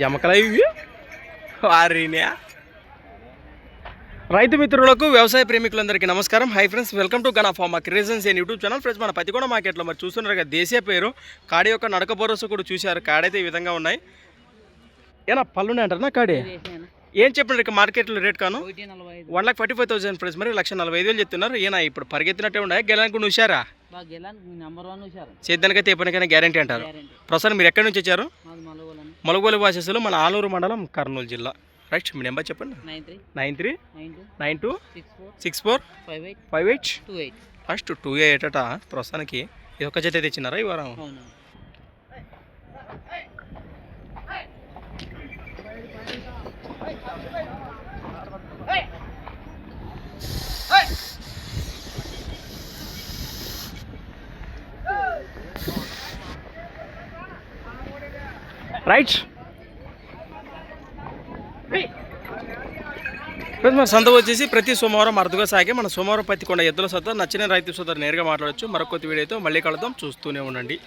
జమకలా ఇవి? వారినే. రైతు మిత్రులకు వ్యవసాయ ప్రేమికులందరికీ నమస్కారం. Hi friends welcome to Gana pharma creations and YouTube channel friends మన పతికొండ మార్కెట్లో మరి చూస్తున్నారు కదా దేశీయ పేరు. కాడి యొక్క నడక భరోసా కూడా చూశారు. కాడైతే ఈ విధంగా ఉన్నాయి. ఏనా పళ్ళునే అంటారా కాడి? ఏం చెప్పినారు ఇక మార్కెట్లో రేట్ కాను? One lakh forty five thousand friends మరి లక్ష నలభై ఐదు వేలు చెప్తున్నారు. ఈయన ఇప్పుడు పరిగెత్తినట్టే ఉన్నాయి? గెలానికి కూడా సేద్యానికైతే ఎప్పటికైనా గ్యారంటీ అంటారు. ప్రస్తుతం మీరు ఎక్కడి నుంచి వచ్చారు? మలుగోలు వాసెస్లో మన ఆలూరు మండలం కర్నూలు జిల్లా. రైట్ మీ నెంబర్ చెప్పండి. Nine three nine two six four five eight eight two eight first two eight ప్రస్తుతానికి ఇది ఒక జత తెచ్చినారా ఈ వారం? రైట్ మన సంత వచ్చేసి ప్రతి సోమవారం అరుదుగా సాగే మన సోమవారం పత్తికొండ ఎద్దుల సత్తా నచ్చిన రైతు సోదరు నేరుగా మాట్లాడొచ్చు. మరొక కొత్త వీడియోతో మళ్ళీ కలుద్దాం. చూస్తూనే ఉండండి.